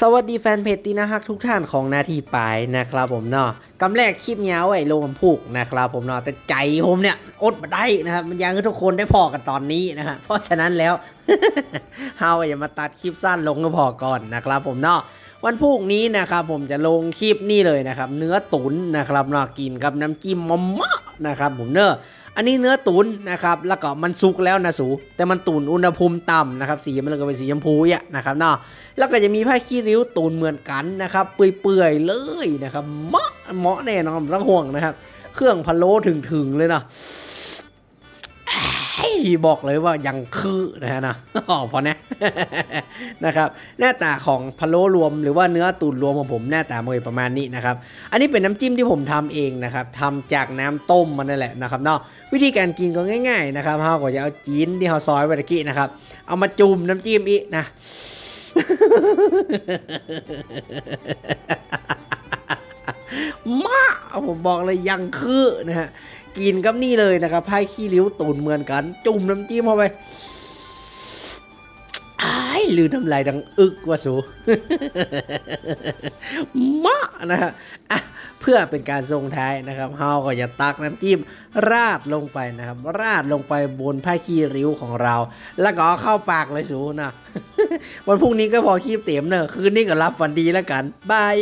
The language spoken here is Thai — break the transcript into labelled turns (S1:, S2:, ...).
S1: สวัสดีแฟนเพจตีนะฮักทุกท่านของนาทีปลายนะครับผมเนาะกำแรกคลิปเงาไอ้โลมผูกนะครับผมเนาะแต่ใจผมเนี่ยอดมาได้นะครับมันยังให้ทุกคนได้พอกันตอนนี้นะฮะเพราะฉะนั้นแล้วเฮาอย่ามาตัดคลิปสั้นลงก็พอก่อนนะครับผมเนาะวันพรุ่งนี้นะครับผมจะลงคลิปนี่เลยนะครับ เนื้อตุ๋นนะครับเนาะกินกับน้ำจิ้มมะมะนะครับผมเนอะ อันนี้เนื้อตุนนะครับแล้วก็มันสุกแล้วนะสูแต่มันตุนอุณหภูมิต่ำนะครับสีมันเลยก็เป็นสีชมพูอะนะครับเนาะแล้วก็จะมีผ้าขี้ริ้วตุนเหมือนกันนะครับเปื่อยๆเลยนะครับเหมาะเหมาะแน่นอนต้องห่วงนะครับ เครื่องพะโล้ถึงๆเลยเนาะบอกเลยว่ายังคือนะฮะนะอ๋อพอนะ นะครับหน้าตาของพะโล้รวม หรือว่าเนื้อตูนรวมของผมหน้าตามันประมาณนี้นะครับอันนี้เป็นน้ำจิ้มที่ผมทำเองนะครับทำจากน้ำต้มมันนั่นแหละนะครับเนาะวิธีการกินก็ง่าย ๆนะครับเราก็จะเอาจีนที่เราซอยไว้ตะกี้นะครับเอามาจุ่มน้ำจิ้มอีกนะมาผมบอกเลยยังคือนะฮะกินกับนี่เลยนะครับไพ่ขี้ริ้วตูนเหมือนกัน จุ่มน้ำจิ้มเข้าไป ลืมน้ำลายดังอึกว่าสูมานะฮะอะเพื่อเป็นการทรงท้ายนะครับเฮาก็จะตักน้ำจิ้มราดลงไปนะครับ ราดลงไปบนผ้าขี้ริ้วของเรา แล้วก็เอาเข้าปากเลยสูนะวันพรุ่งนี้ก็พอคีบเต็มเนอะคืนนี้ก็รับฝันดีแล้วกันบาย